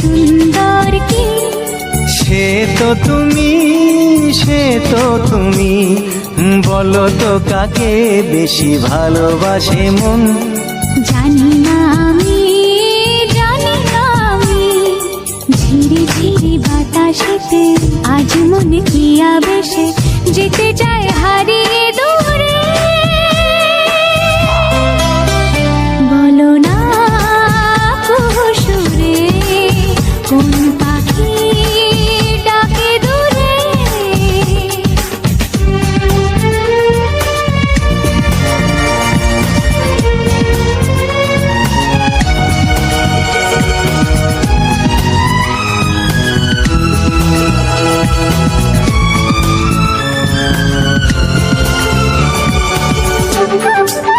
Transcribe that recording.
সুন্দর কি সে তো তুমি সে তো তুমি বলো তো কাকে বেশি ভালোবাসে মন? জানি না আমি জানি না আমি ঝিরি ঝিরি বাতাসেতে আজ মনে কি আবেশে যেতে চায় কোন পাখি ডাকে দূরে? Thank